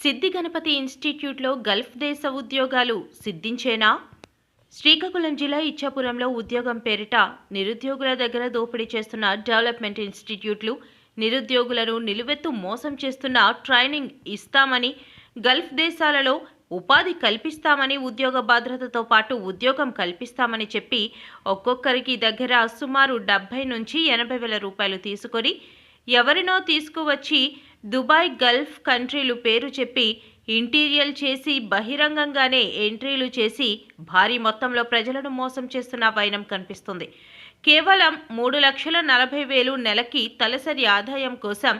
సిద్ధి గణపతి ఇన్స్టిట్యూట్లో గల్ఫ్ దేశ ఉద్యోగాలు సిద్ధించేనా? శ్రీకాకుళం జిల్లా ఇచ్చాపురంలో ఉద్యోగం పేరిట నిరుద్యోగుల దగ్గర దోపిడీ చేస్తున్న డెవలప్మెంట్ ఇన్స్టిట్యూట్లు నిరుద్యోగులను నిలువెత్తు మోసం చేస్తున్న ట్రైనింగ్ ఇస్తామని గల్ఫ్ దేశాలలో ఉపాధి కల్పిస్తామని ఉద్యోగ భద్రతతో పాటు ఉద్యోగం కల్పిస్తామని చెప్పి ఒక్కొక్కరికి దగ్గర సుమారు డెబ్బై నుంచి ఎనభై వేల రూపాయలు తీసుకొని ఎవరినో తీసుకువచ్చి దుబాయ్ గల్ఫ్ కంట్రీలు పేరు చెప్పి ఇంటీరియల్ చేసి బహిరంగంగానే ఎంట్రీలు చేసి భారీ మొత్తంలో ప్రజలను మోసం చేస్తున్న వైనం కనిపిస్తుంది. కేవలం మూడు లక్షల నలభై వేలు నెలకి తలసరి ఆదాయం కోసం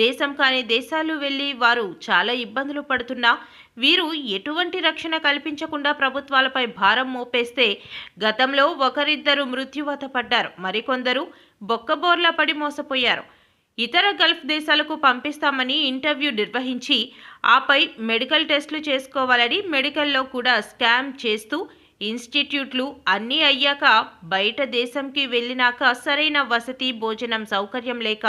దేశం కాని దేశాలు వెళ్ళి వారు చాలా ఇబ్బందులు పడుతున్నా వీరు ఎటువంటి రక్షణ కల్పించకుండా ప్రభుత్వాలపై భారం మోపేస్తే గతంలో ఒకరిద్దరు మృత్యువత పడ్డారు మరికొందరు బొక్కబోర్ల పడి మోసపోయారు. ఇతర గల్ఫ్ దేశాలకు పంపిస్తామని ఇంటర్వ్యూ నిర్వహించి ఆపై మెడికల్ టెస్టులు చేసుకోవాలని మెడికల్లో కూడా స్కామ్ చేస్తూ ఇన్స్టిట్యూట్లు అన్నీ అయ్యాక బయట దేశంకి వెళ్ళినాక సరైన వసతి భోజనం సౌకర్యం లేక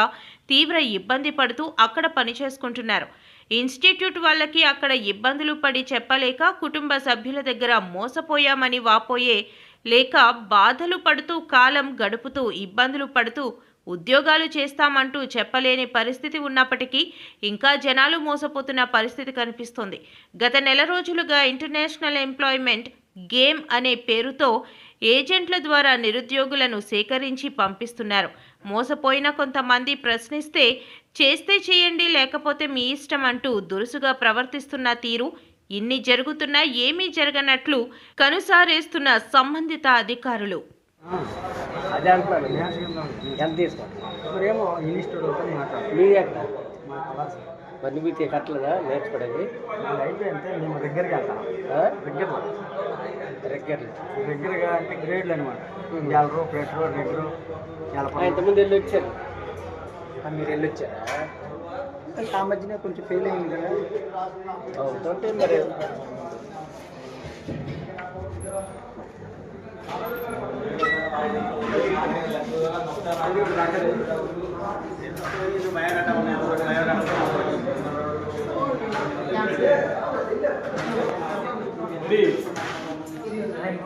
తీవ్ర ఇబ్బంది పడుతూ అక్కడ పని చేసుకుంటున్నారు ఇన్స్టిట్యూట్ వాళ్ళకి అక్కడ ఇబ్బందులు పడి చెప్పలేక కుటుంబ సభ్యుల దగ్గర మోసపోయామని వాపోయే లేక బాధలు పడుతూ కాలం గడుపుతూ ఇబ్బందులు పడుతూ ఉద్యోగాలు చేస్తామంటూ చెప్పలేని పరిస్థితి ఉన్నప్పటికీ ఇంకా జనాలు మోసపోతున్న పరిస్థితి కనిపిస్తోంది. గత నెల రోజులుగా ఇంటర్నేషనల్ ఎంప్లాయ్మెంట్ గేమ్ అనే పేరుతో ఏజెంట్ల ద్వారా నిరుద్యోగులను సేకరించి పంపిస్తున్నారు. మోసపోయిన కొంతమంది ప్రశ్నిస్తే చేస్తే చేయండి లేకపోతే మీ ఇష్టం అంటూ దురుసుగా ప్రవర్తిస్తున్న తీరు ఇన్ని జరుగుతున్నా ఏమీ జరగనట్లు కనుసారేస్తున్న సంబంధిత అధికారులు. అదే అంటున్నాను. ఎంత తీసుకోండి మరి ఏమో ఇన్స్టిట్యూట్ ఓపెన్ మాట్లాడు మీది ఎక్కడ? మా కళాశాల మరి మీకు కట్టలేదా? నేర్చుకోవడానికి? మేము దగ్గరికి వెళ్తాం. ఆ? దగ్గరలో. రెగ్యులర్ దగ్గరగా అంటే గ్రేడ్లు అనమాట పెట్రో రెగ్యులు ఎలప ఇంతకుముందు వెళ్ళి వచ్చారు? మీరు వెళ్ళి వచ్చారా? ఆ మధ్యనే కొంచెం ఫెయిల్ అయింది కదా. అవుతుంటే మరి.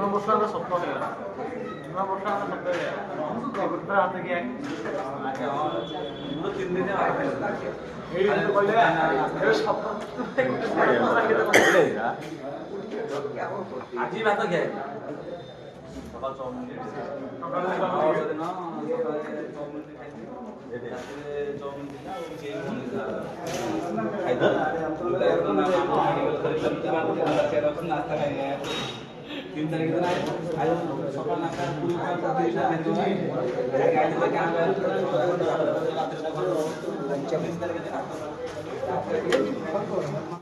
মশলা সব পাওয়া গেল মশলা সব পাওয়া গেল কবুতর আছে কি আচ্ছা পুরো তিন দিনে এই বলে এই আজি ভাত সকাল চাউমিন সকালে খাওয়া যাবে না সকালে চাউমিন খাইছি চাউমিন খাইছি নাস্তা খাই তিন তারিখে আজ সকাল নাস্তা পুরো চব্বিশ তারিখে